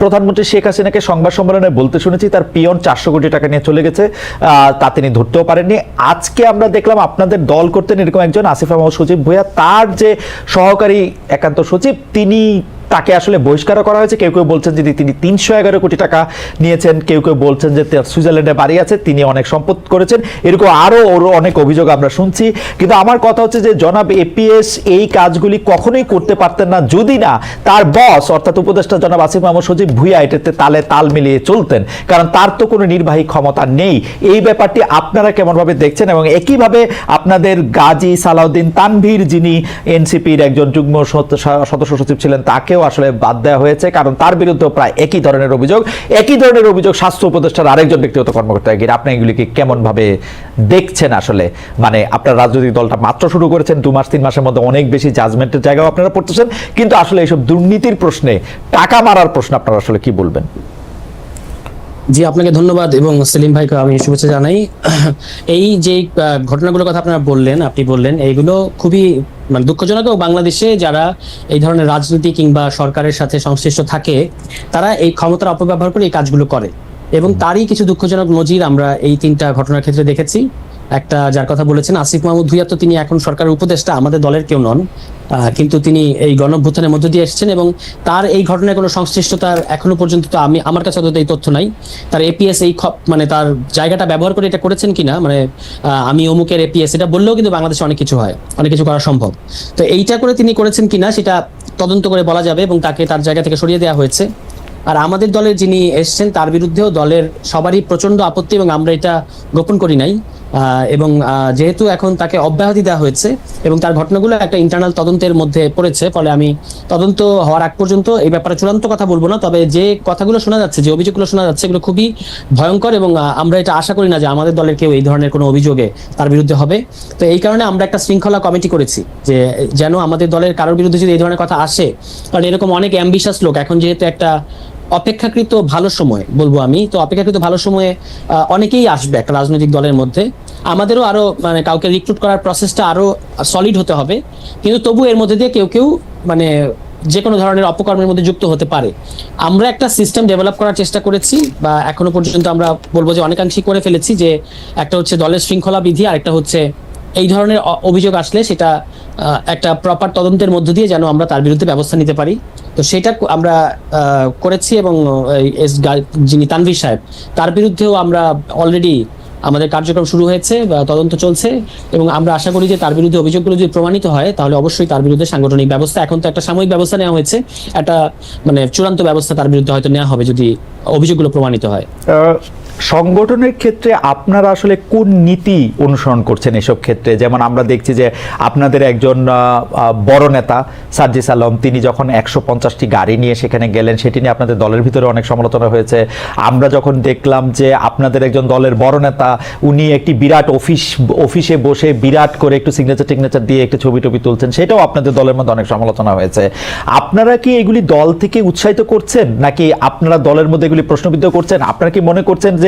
প্রধানমন্ত্রী শেখ হাসিনাকে সংবাদ সম্মেলনে বলতে শুনেছি তার পিয়ন চারশো কোটি টাকা নিয়ে চলে গেছে তা তিনি ধরতেও পারেননি। আজকে আমরা দেখলাম আপনাদের দল করতেন এরকম একজন আসিফ আহমদ সচিব ভূয়া তার যে সহকারী একান্ত সচিব, তিনি তাকে আসলে বহিষ্কার করা হয়েছে। কেউ কেউ বলছেন যে তিনি তিনশো এগারো কোটি টাকা নিয়েছেন। কেউ কেউ বলছেন যে সুইজারল্যান্ডে বাড়ি আছে, তিনি অনেক সম্পদ করেছেন। এরকম আরও ওর অনেক অভিযোগ আমরা শুনছি। কিন্তু আমার কথা হচ্ছে যে জনাব এপিএস এই কাজগুলি কখনোই করতে পারতেন না। যদি না, তার বস, অর্থাৎ উপদেষ্টা জনাব আসিফ মাহমুদ সজিব ভুইয়া এটাতে তালে তাল মিলিয়ে চলতেন। কারণ তার তো কোনো নির্বাহী ক্ষমতা নেই। এই ব্যাপারটি আপনারা কেমনভাবে দেখছেন এবং একইভাবে আপনাদের গাজী সালাউদ্দিন তানভীর যিনি এনসিপির একজন যুগ্ম সদ- সদস্য সচিব ছিলেন, তাকেও আসলে বাদ দেওয়া হয়েছে, কারণ তার বিরুদ্ধে প্রায় একই ধরনের অভিযোগ। একই ধরনের অভিযোগ স্বাস্থ্য উপদেষ্টার আরেকজন ব্যক্তিগত কর্মকর্তা গিয়ে আপনি এগুলিকে কেমন ভাবে দেখছেন আসলে? মানে আপনার রাজনৈতিক দলটা মাত্র শুরু করেছেন, দু মাস, তিন মাসের মধ্যে অনেক বেশি জাজমেন্টের জায়গাও আপনারা পড়তেছেন। কিন্তু আসলে এইসব দুর্নীতির প্রশ্নে, টাকা মারার প্রশ্ন আপনারা আসলে কি বলবেন? জি, আপনাকে ধন্যবাদ এবং সেলিম ভাইকে আমি শুভেচ্ছা জানাই। এই যে ঘটনাগুলোর কথা আপনারা বললেন, আপনি বললেন, এইগুলো খুবই মানে দুঃখজনক বাংলাদেশে যারা এই ধরনের রাজনীতি কিংবা সরকারের সাথে সংশ্লিষ্ট থাকে তারা এই ক্ষমতার অপব্যবহার করে এই কাজগুলো করে। এবং তারই কিছু দুঃখজনক নজির আমরা এই তিনটা ঘটনার ক্ষেত্রে দেখেছি। একটা যার কথা বলেছেন আসিফ মাহমুদ ভুইয়া তো তিনি এখন সরকারের উপদেষ্টা আমাদের দলের কেউ নন। কিন্তু তিনি এই গণভ্যুত্থানের মধ্য দিয়ে এসেছেন এবং তার এই ঘটনায় কোনো সংশ্লিষ্টতার এখনও পর্যন্ত তো আমি, আমার কাছে অন্তত এই তথ্য নাই। তার এপিএস এই মানে তার জায়গাটা ব্যবহার করে এটা করেছেন কিনা মানে আমি অমুকের এপিএস এটা বললেও কিন্তু বাংলাদেশে অনেক কিছু হয়, অনেক কিছু করা সম্ভব। তো এইটা করে তিনি করেছেন কিনা সেটা তদন্ত করে বলা যাবে এবং তাকে তার জায়গা থেকে সরিয়ে দেওয়া হয়েছে। আর আমাদের দলের যিনি এসছেন তার বিরুদ্ধেও দলের সবারই প্রচণ্ড আপত্তি এবং আমরা এটা গোপন করি নাই। এবং যেহেতু এখন তাকে অব্যাহতি দেওয়া হয়েছে এবং তার ঘটনাগুলো একটা ইন্টারনাল তদন্তের মধ্যে পড়েছে, ফলে আমি তদন্ত হওয়ার আগ পর্যন্ত এই ব্যাপারে চূড়ান্ত কথা বলব না, তবে যে কথাগুলো শোনা যাচ্ছে, যে অভিযোগগুলো শোনা যাচ্ছে, এগুলো খুবই ভয়ঙ্কর এবং আমরা এটা আশা করি না যে আমাদের দলের কেউ এই ধরনের কোনো অভিযোগে তার বিরুদ্ধে হবে। তো এই কারণে আমরা একটা শৃঙ্খলা কমিটি করেছি যে, যেন আমাদের দলের কারোর বিরুদ্ধে যদি এই ধরনের কথা আসে, কারণ এরকম অনেক অ্যাম্বিশাস লোক, এখন যেহেতু একটা অপেক্ষাকৃত ভালো সময়, বলব আমি। তো অপেক্ষাকৃত ভালো সময়ে অনেকেই আসবে রাজনৈতিক দলের মধ্যে। আমাদেরও আরও মানে কাউকে রিক্রুট করার প্রসেসটা আরও সলিড হতে হবে। কিন্তু তবু এর মধ্যে দিয়ে কেউ কেউ মানে যে কোনো ধরনের অপকর্মের মধ্যে যুক্ত হতে পারে। আমরা একটা সিস্টেম ডেভেলপ করার চেষ্টা করেছি বা এখনও পর্যন্ত আমরা বলব যে অনেকাংশেই করে ফেলেছি যে একটা হচ্ছে দলের শৃঙ্খলা বিধি আর একটা হচ্ছে এই ধরনের অভিযোগ আসলে সেটা একটা প্রপার তদন্তের মধ্য দিয়ে যেন আমরা তার বিরুদ্ধে ব্যবস্থা নিতে পারি। তো সেটা আমরা করেছি এবং যিনি তানভীর সাহেব, তার বিরুদ্ধেও আমরা অলরেডি আমাদের কার্যক্রম শুরু হয়েছে বা তদন্ত চলছে এবং আমরা আশা করি যে তার বিরুদ্ধে অভিযোগগুলো যদি প্রমাণিত হয়, তাহলে অবশ্যই তার বিরুদ্ধে সাংগঠনিক ব্যবস্থা, এখন তো একটা সাময়িক ব্যবস্থা নেওয়া হয়েছে, একটা মানে চূড়ান্ত ব্যবস্থা তার বিরুদ্ধে হয়তো নেওয়া হবে যদি অভিযোগগুলো প্রমাণিত হয়। সংগঠনের ক্ষেত্রে আপনারা আসলে কোন নীতি অনুসরণ করছেন এসব ক্ষেত্রে? যেমন আমরা দেখছি যে আপনাদের একজন বড় নেতা, সার্জিস আলম, তিনি যখন একশো পঞ্চাশটি গাড়ি নিয়ে সেখানে গেলেন, সেটি নিয়ে আপনাদের দলের ভিতরে অনেক সমালোচনা হয়েছে। আমরা যখন দেখলাম যে আপনাদের একজন দলের বড় নেতা, উনি একটি বিরাট অফিস, অফিসে বসে বিরাট করে একটু সিগনেচার টিগনেচার দিয়ে একটু ছবি টবি তুলছেন, সেটাও আপনাদের দলের মধ্যে অনেক সমালোচনা হয়েছে। আপনারা কি এগুলি দল থেকে উৎসাহিত করছেন? নাকি আপনারা দলের মধ্যে এগুলি প্রশ্নবিদ্ধ করছেন? আপনারা কি মনে করছেন যে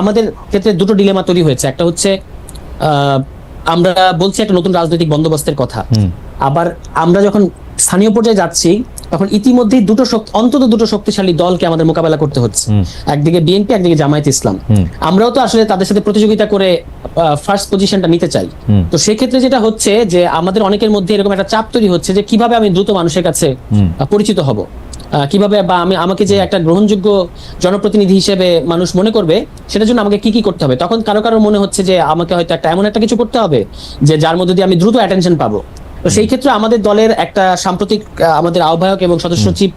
আমাদের ক্ষেত্রে দুটো ডিলেমা তৈরি হয়েছে। একটা হচ্ছে আমরা বলছি একটা নতুন রাজনৈতিক বন্দোবস্তের কথা। আবার আমরা যখন স্থানীয় পর্যায়ে যাচ্ছি তখন ইতিমধ্যেই দুটো শক্তি অন্তত দুটো শক্তিশালী দলকে আমাদের মোকাবেলা করতে হচ্ছে। একদিকে বিএনপি একদিকে জামায়াত ইসলাম। আমরাও তো আসলে তাদের সাথে প্রতিযোগিতা করে ফার্স্ট পজিশনটা নিতে চাই। তো সেক্ষেত্রে যেটা হচ্ছে যে আমাদের অনেকের মধ্যে এরকম একটা চাপ তৈরি হচ্ছে যে কীভাবে আমি দ্রুত মানুষের কাছে পরিচিত হব। কীভাবে বা আমি আমাকে যে একটা গ্রহণযোগ্য জনপ্রতিনিধি হিসেবে মানুষ মনে করবে সেটার জন্য আমাকে কি কি করতে হবে? তখন কারও কারও মনে হচ্ছে যে আমাকে হয়তো একটা এমন একটা কিছু করতে হবে যে যার মধ্যে দিয়ে আমি দ্রুত অ্যাটেনশন পাবো। তো সেই ক্ষেত্রে আমাদের দলের একটা সাম্প্রতিক আমাদের আহ্বায়ক এবং সদস্য সচিব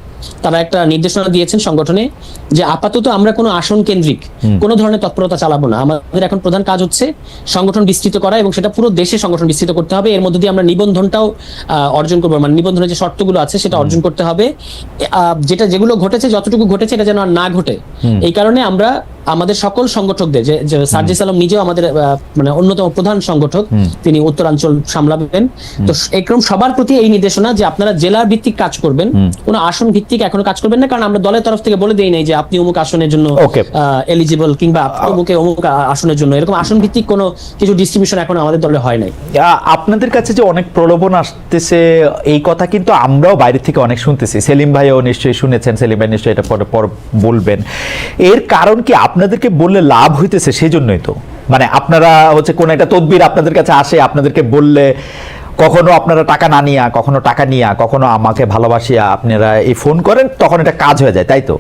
তারা একটা নির্দেশনা দিয়েছেন সংগঠনে যে আপাতত আমরা কোনো আসন কেন্দ্রিক কোনো ধরনের তৎপরতা চালাবো না। আমাদের এখন প্রধান কাজ হচ্ছে সংগঠন বিস্তৃত করা এবং সেটা পুরো দেশে সংগঠন বিস্তৃত করতে হবে। এর মধ্যে দিয়ে আমরা নিবন্ধনটাও অর্জন করব। মানে নিবন্ধনের যে শর্তগুলো আছে সেটা অর্জন করতে হবে। যেটা যেগুলো ঘটেছে যতটুকু ঘটেছে এটা যেন আর না ঘটে। এই কারণে আমরা আমাদের সকল সংগঠকদের যে সার্জিস আলম নিজেও আমাদের মানে অন্যতম প্রধান সংগঠক তিনি উত্তরাঞ্চল সামলাবেন। তো একরকম সবার প্রতি এই নির্দেশনা যে আপনারা জেলার ভিত্তিক কাজ করবেন কোনো আসন ভিত্তিক এখনও কাজ করবেন না কারণ আমরা দলের তরফ থেকে বলে দেই নাই যে আপনি অমুক আসনের জন্য. এলিজিবল কিংবা আপনি অমুকে অমুক আসনের জন্য। এরকম আসন ভিত্তিক কোনো কিছু ডিস্ট্রিবিউশন এখন আমাদের দলে হয় নাই। আপনাদের কাছে যে অনেক প্রলোভন আসতেছে এই কথা কিন্তু আমরাও বাইরে থেকে অনেক শুনতেছি। সেলিম ভাইও নিশ্চয়ই শুনেছেন সেলিম ভাই নিশ্চয়ই এটা পরে পর বলবেন। এর কারণ কি আপনাদেরকে বললে লাভ হইতেছে সেই জন্যই তো। মানে আপনারা হচ্ছে কোন একটা তদবির আপনাদের কাছে আসে আপনাদেরকে বললে কখনো আপনারা টাকা না নিয়া কখনো টাকা নিয়া কখনো আমাকে ভালোবাসিয়া আপনারা এই ফোন করেন তখন এটা কাজ হয়ে যায় তাই তো?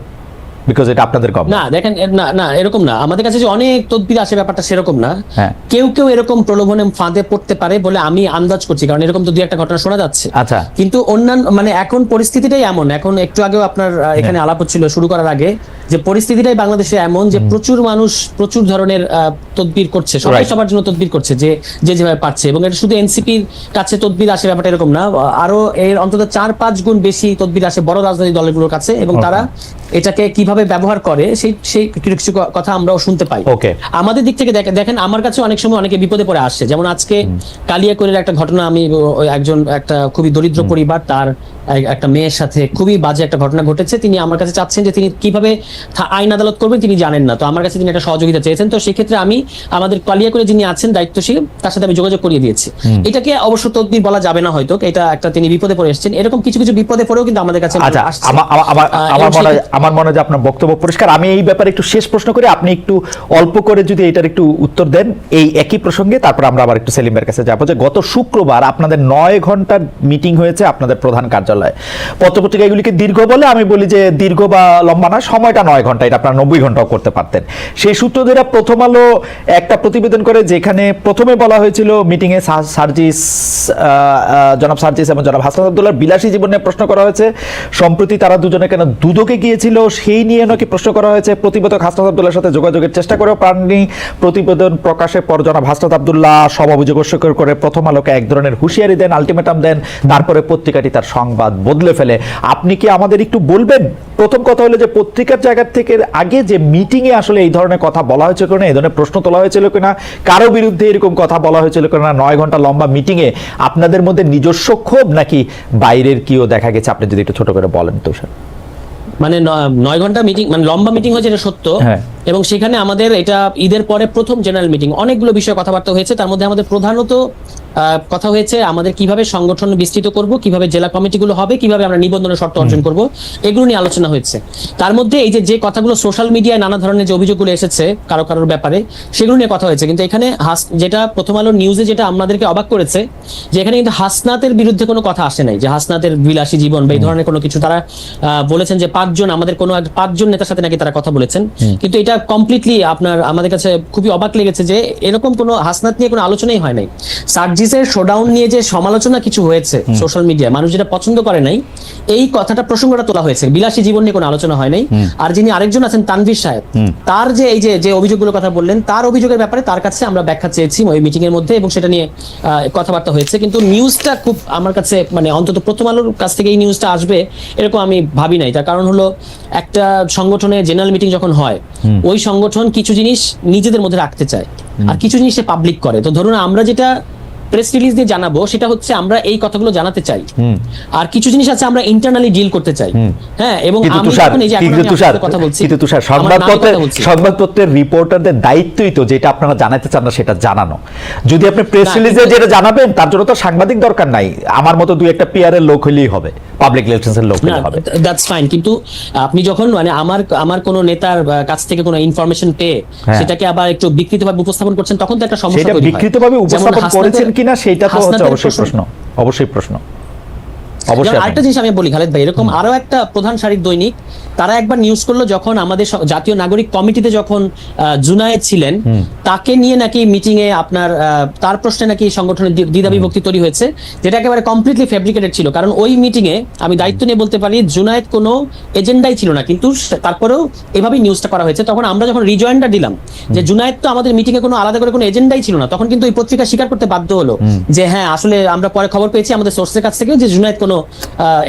বিকজ এটা আপনাদের গভ না দেখেন না না এরকম না। আমাদের কাছে যে অনেক তদবির আসে ব্যাপারটা সেরকম না। হ্যাঁ। কেউ কেউ এরকম প্রলোভনে ফাঁদে পড়তে পারে বলে আমি আন্দাজ করছি কারণ এরকম তো দুই একটা ঘটনা শোনা যাচ্ছে। আচ্ছা। কিন্তু অন্যান্য মানে এখন পরিস্থিতিটাই এমন। এখন একটু আগেও আপনার এখানে আলাপ হচ্ছিল শুরু করার আগে। যে পরিস্থিতিটাই বাংলাদেশে এমন যে প্রচুর মানুষ প্রচুর ধরনের তদবির করছে। সবাই সবার জন্য তদবির করছে যে যে যেভাবে পারছে এবং এটা শুধু এনসিপির কাছে তদবির আসে ব্যাপারটা এরকম না। আরও এর অন্তত চার পাঁচ গুণ বেশি তদবির আসে বড় রাজনৈতিক দলগুলোর কাছে এবং তারা এটাকে কীভাবে ব্যবহার করে সেই সেই কিছু কথা আমরাও শুনতে পাই. আমাদের দিক থেকে দেখে- দেখেন আমার কাছে অনেক সময় অনেকে বিপদে পড়ে আসছে। যেমন আজকে কালিয়াকৈরের একটা ঘটনা আমি একজন একটা খুবই দরিদ্র পরিবার তার একটা মেয়ের সাথে খুবই বাজে একটা ঘটনা ঘটেছে। তিনি আমার কাছে চাচ্ছেন যে তিনি কীভাবে আইন আদালত করবেন তিনি জানেন না। তো আমার কাছে তিনি একটা সহযোগিতা চেয়েছেন। তো সেক্ষেত্রে আমি আমাদের কালিয়াকৈরে যিনি আছেন দায়িত্বশীল তার সাথে আমি যোগাযোগ করিয়ে দিয়েছি। এটাকে অবশ্য তদবির বলা যাবে না হয়তো এটা একটা তিনি বিপদে পড়ে এসেছেন। এরকম কিছু কিছু বিপদে পড়েও কিন্তু আমাদের কাছে আচ্ছা আমার মনে হয় আমার মনে হয় আপনার বক্তব্য পরিষ্কার। আমি এই ব্যাপারে একটু শেষ প্রশ্ন করে। আপনি একটু অল্প করে যদি এটার একটু উত্তর দেন এই একই প্রসঙ্গে তারপর আমরা আবার একটু সেলিমের কাছে যাব যে গত শুক্রবার আপনাদের নয় ঘণ্টার মিটিং হয়েছে আপনাদের প্রধান কার্যালয়ে। পত্রপত্রিকা এগুলিকে দীর্ঘ বলে আমি বলি যে দীর্ঘ বা লম্বা না সময়টা নয় ঘণ্টা, এটা আপনারা নব্বই ঘন্টাও করতে পারতেন। সেই সূত্র ধরে প্রথম আলো একটা প্রতিবেদন করে, যেখানে প্রথমে বলা হয়েছিল মিটিংয়ে সার্জিস জনাব সার্জিস এবং জনাব হাসান আব্দুল্লাহ বিলাসী জীবনে প্রশ্ন করা হয়েছে। সম্প্রতি তারা দুজনে কেন দুদকে গিয়েছিল, সেই নিয়ে নাকি প্রশ্ন করা হয়েছে। প্রতিবেদক হাসনাত আব্দুল্লাহর সাথে যোগাযোগের চেষ্টা করেও পাননি প্রতিবেদন প্রকাশের পর জনাব হাসনাত আব্দুল্লাহ সব অভিযোগ অস্বীকার করে প্রথম আলোকে এক ধরনের হুঁশিয়ারি দেন আলটিমেটাম দেন, তারপরে পত্রিকাটি তার সংবাদ বদলে ফেলে। আপনি কি আমাদের একটু বলবেন? প্রথম কথা হলো যে পত্রিকার জায়গা থেকে আগে যে মিটিংয়ে আসলে এই ধরনের কথা বলা হয়েছিল কিনা এই ধরনের প্রশ্ন তোলা হয়েছিল কিনা কারও বিরুদ্ধে এরকম কথা বলা হয়েছিল কিনা নয় ঘণ্টা লম্বা মিটিংয়ে আপনাদের মধ্যে নিজস্ব ক্ষোভ নাকি বাইরের কিও দেখা গেছে? আপনি যদি একটু ছোট করে বলেন তো স্যার। মানে নয় ঘণ্টা মিটিং মানে লম্বা মিটিং হয়েছে এটা সত্য। হ্যাঁ। এবং সেখানে আমাদের এটা ঈদের পরে প্রথম জেনারেল মিটিং অনেকগুলো বিষয়ে কথাবার্তা হয়েছে। তার মধ্যে আমাদের প্রধানত কথা হয়েছে আমাদের কীভাবে সংগঠন বিস্তৃত করব কীভাবে জেলা কমিটিগুলো হবে কীভাবে আমরা নিবন্ধনের শর্ত অর্জন করব এগুলো নিয়ে আলোচনা হয়েছে। তার মধ্যে এই যে যে কথাগুলো সোশ্যাল মিডিয়ায় নানা ধরনের যে অভিযোগগুলো এসেছে কারও কারোর ব্যাপারে সেগুলো নিয়ে কথা হয়েছে। কিন্তু এখানে হাস- যেটা প্রথম আলো নিউজে যেটা আমাদেরকে অবাক করেছে যে এখানে কিন্তু হাসনাতের বিরুদ্ধে কোনো কথা আসে নাই। যে হাসনাতের বিলাসী জীবন বা এই ধরনের কোনো কিছু তারা আহ, বলেছেন যে পাঁচজন আমাদের কোনো পাঁচজন নেতার সাথে নাকি তারা কথা বলেছেন। কিন্তু এটা কমপ্লিটলি আপনার আমাদের কাছে খুবই অবাক লেগেছে যে এরকম কোনো হাসনাত নিয়ে কোনো আলোচনাই হয় নাই। সার্জিসের শোডাউন নিয়ে যে সমালোচনা কিছু হয়েছে সোশ্যাল মিডিয়ায় মানুষ যেটা পছন্দ করে নাই এই কথাটা প্রসঙ্গটা তোলা হয়েছে। বিলাসী জীবন নিয়ে কোনো আলোচনা হয় নাই। আর যিনি আরেকজন আছেন তানভীর সাহেব তার যে এই যে যে অভিযোগগুলোর কথা বললেন তার অভিযোগের ব্যাপারে তার কাছে আমরা ব্যাখ্যা চেয়েছি ওই মিটিং এর মধ্যে এবং সেটা নিয়ে আহ, কথাবার্তা হয়েছে। কিন্তু নিউজটা খুব আমার কাছে মানে অন্তত প্রথম আলোর কাছ থেকে এই নিউজটা আসবে এরকম আমি ভাবি নাই। তার কারণ হলো একটা সংগঠনে জেনারেল মিটিং যখন হয় ওই সংগঠন কিছু জিনিস নিজেদের মধ্যে রাখতে চায়। আর কিছু জিনিস সে পাবলিক করে। তো ধরুন আমরা যেটা প্রেস রিলিজ দিয়ে জানাব সেটা হচ্ছে আমরা এই কথাগুলো জানাতে চাই। আর কিছু জিনিস আছে আমরা ইন্টারনালি ডিল করতে চাই। হ্যাঁ এবং আমি যখন এই যে এখন তুষার কথা বলছি কিন্তু তুষার সংবাদপত্রের সংবাদপত্রের রিপোর্টারদের দায়িত্বই তো যেটা আপনারা জানাতে চান না সেটা জানানো। যদি আপনি প্রেস রিলিজে যেটা জানাবেন তার জন্য তো সাংবাদিক দরকার নাই। আমার মতো দুই একটা পিআর এর লোক হইলেই হবে পাবলিক রিলেশনস এর লোক হইলে হবে। দ্যাটস ফাইন কিন্তু আপনি যখন মানে আমার আমার কোন নেতার কাছ থেকে কোনো ইনফরমেশন পেয়ে হ্যাঁ। সেটাকে আবার একটু বিকৃতভাবে উপস্থাপন করছেন তখন তো একটা সমস্যা তৈরি হয়। বিকৃতভাবে উপস্থাপন করেছেন কিনা সেটা তো হচ্ছে অবশ্যই প্রশ্ন অবশ্যই প্রশ্ন। অবশ্যই আরেকটা জিনিস আমি বলি খালেদ ভাই এরকম আরও একটা প্রধান দৈনিক তারা একবার নিউজ করল যখন আমাদের জাতীয় নাগরিক কমিটিতে যখন জুনায়েদ ছিলেন তাকে নিয়ে নাকি মিটিং এ আপনার তার প্রশ্নে নাকি সংগঠনের দ্বিধা বিভক্তি তৈরি হয়েছে যেটা একেবারে কমপ্লিটলি ফেব্রিকেটেড ছিল। কারণ ওই মিটিং এ আমি দায়িত্ব নিয়ে বলতে পারি জুনায়েদ কোনো এজেন্ডাই ছিল না কিন্তু তারপরেও এভাবেই নিউজটা করা হয়েছে। তখন আমরা যখন রিজয়েন্ডার দিলাম যে জুনায়েদ তো আমাদের মিটিং এ কোনো আলাদা করে কোনো এজেন্ডাই ছিল না তখন কিন্তু ওই পত্রিকা স্বীকার করতে বাধ্য হলো যে হ্যাঁ আসলে আমরা পরে খবর পেয়েছি আমাদের সোর্সের কাছ থেকে যে জুনায়েদ কোনো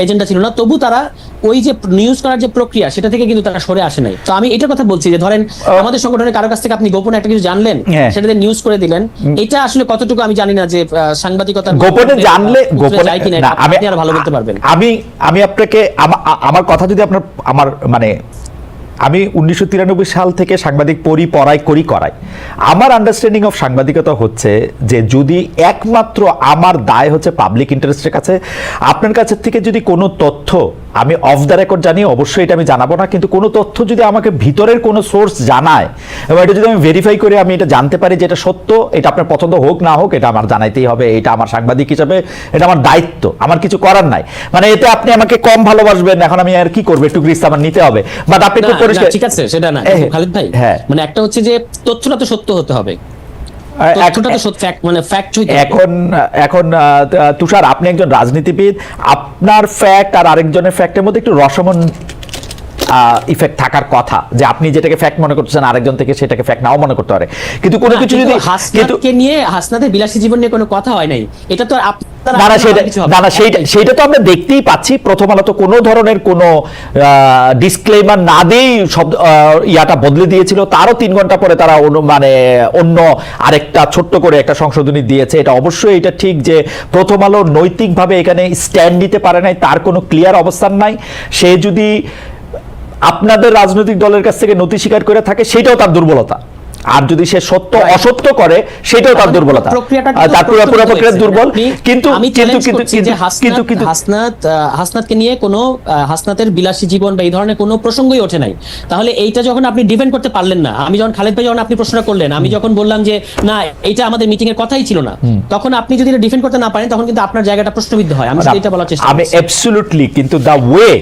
এজেন্ডা ছিল না। তবু তারা ওই যে নিউজ করার যে প্রক্রিয়া সেটা থেকে কিন্তু তারা সরে আসে নাই। তো আমি এটার কথা বলছি যে ধরেন আমাদের সংগঠনের কারও কাছ থেকে আপনি গোপনে একটা কিছু জানলেন হ্যাঁ। সেটাতে নিউজ করে দিলেন। এটা আসলে কতটুকু আমি জানি না যে সাংবাদিকতা গোপনে জানলে গোপনে যায় কিনা আপনি আর ভালো বলতে পারবেন। আমি আমি আপনাকে আমার কথা যদি আপনার আমার মানে আমি উনিশশো তিরানব্বই সাল থেকে সাংবাদিক পড়ি, পড়াই, করি, করাই। আমার আন্ডারস্ট্যান্ডিং অফ সাংবাদিকতা হচ্ছে যে যদি একমাত্র আমার দায় হচ্ছে পাবলিক ইন্টারেস্টের কাছে, আপনার কাছে থেকে যদি কোনো তথ্য আমি অফ দ্য রেকর্ড জানি অবশ্যই এটা আমি জানাব না কিন্তু কোনো তথ্য যদি আমাকে ভিতরের কোনো সোর্স জানায় এবং এটা যদি আমি ভেরিফাই করে আমি এটা জানতে পারি যে এটা সত্য এটা আপনার পছন্দ হোক না হোক এটা আমার জানাইতেই হবে এটা আমার সাংবাদিক হিসাবে এটা আমার দায়িত্ব আমার কিছু করার নাই। মানে এতে আপনি আমাকে কম ভালোবাসবেন এখন আমি আর কি করব একটু গ্রিস আমার নিতে হবে। বাট আপনি পরিষ্কার ঠিক আছে সেটা না খালিদ ভাই হ্যাঁ। মানে একটা হচ্ছে যে তথ্যটা তো সত্য হতে হবে। এখন এখন তুষার আপনি একজন রাজনীতিবিদ আপনার ফ্যাক্ট আর আরেকজনের ফ্যাক্টের মধ্যে একটু রসমন ইফেক্ট থাকার কথা যে আপনি যেটাকে ফ্যাক্ট মনে করছেন আরেকজন থেকে সেটাকে ফ্যাক্ট নাও মনে করতে পারে। কিন্তু কোনো কিছু যদি হাসনাতকে নিয়ে হাসনাতের বিলাসী জীবন নিয়ে কোনো কথা হয় নাই। এটা তো আর আপনারা না না সেটা সেইটা সেইটা তো আমরা দেখতেই পাচ্ছি। প্রথম আলো তো কোনো ধরনের কোনো ডিসক্লেমার না দিয়েই সব ইয়াটা বদলে দিয়েছিল। তারও তিন ঘণ্টা পরে তারা মানে অন্য আরেকটা ছোট্ট করে একটা সংশোধনী দিয়েছে। এটা অবশ্যই এটা ঠিক যে প্রথম আলো নৈতিকভাবে এখানে স্ট্যান্ড নিতে পারে নাই তার কোনো ক্লিয়ার অবস্থান নাই। সে যদি আপনাদের রাজনৈতিক দলের কাছ থেকে নথি স্বীকার করে থাকে সেটাও তার দুর্বলতা। আর যদি সে সত্য অসত্য করে সেটাও তার দুর্বলতা। তার পুরো পুরো প্রক্রিয়া দুর্বল কিন্তু কিন্তু কিন্তু কিন্তু হাসনাত হাসনাতকে নিয়ে কোনো হাসনাতের বিলাসী জীবন বা এই ধরনের কোনো প্রসঙ্গই ওঠে নাই। তাহলে এইটা যখন আপনি ডিফেন্ড করতে পারলেন না আমি যখন খালেদ ভাই যখন আপনি প্রশ্ন করলেন আমি যখন বললাম যে না এইটা আমাদের মিটিং এর কথাই ছিল না তখন আপনি যদি এটা ডিফেন্ড করতে না পারেন তখন কিন্তু আপনার জায়গাটা প্রশ্নবিদ্ধ হয়। আমি সেটা বলার চেষ্টা আমি অ্যাবসলিউটলি কিন্তু দা ওয়ে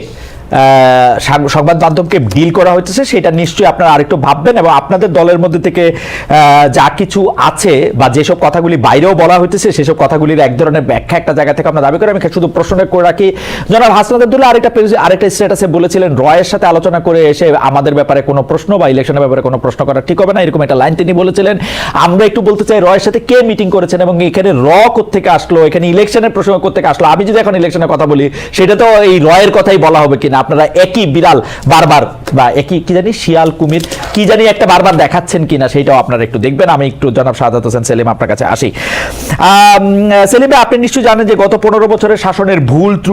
সংবাদ মাধ্যমকে ডিল করা হচ্ছে সেটা নিশ্চয়ই আপনারা আরেকটু ভাববেন এবং আপনাদের দলের মধ্যে থেকে যা কিছু আছে বা যেসব কথাগুলি বাইরেও বলা হইতেছে, সেসব কথাগুলির এক ধরনের ব্যাখ্যা একটা জায়গা থেকে আমরা দাবি করি আমি শুধু প্রশ্ন করে রাখি। জনাব হাসনাত আব্দুল্লাহ আরেকটা আরেকটা স্ট্যাটাসে বলেছিলেন, রয়ের সাথে আলোচনা করে এসে আমাদের ব্যাপারে কোনো প্রশ্ন বা ইলেকশনের ব্যাপারে কোনো প্রশ্ন করা ঠিক হবে না, এরকম একটা লাইন তিনি বলেছিলেন। আমরা একটু বলতে চাই, রয়ের সাথে কে মিটিং করেছেন এবং এখানে র থেকে আসলো, এখানে ইলেকশনের প্রসঙ্গ থেকে আসলো? আমি যদি এখন ইলেকশনের কথা বলি, সেটা তো এই রয়ের কথাই বলা হবে কিনা? আপনারা একই বিড়াল বারবার বা একই কি জানি শিয়াল, কুমির, কি জানি একটা বারবার দেখাচ্ছেন কিনা সেটাও আপনারা একটু দেখবেন। আমি একটু জনাব সাজাত হোসেন সেলিম আপনার কাছে আসি। সেলিমে আপনি নিশ্চয়ই জানেন যে গত পনেরো বছরের শাসনের ভুল ত্রুটি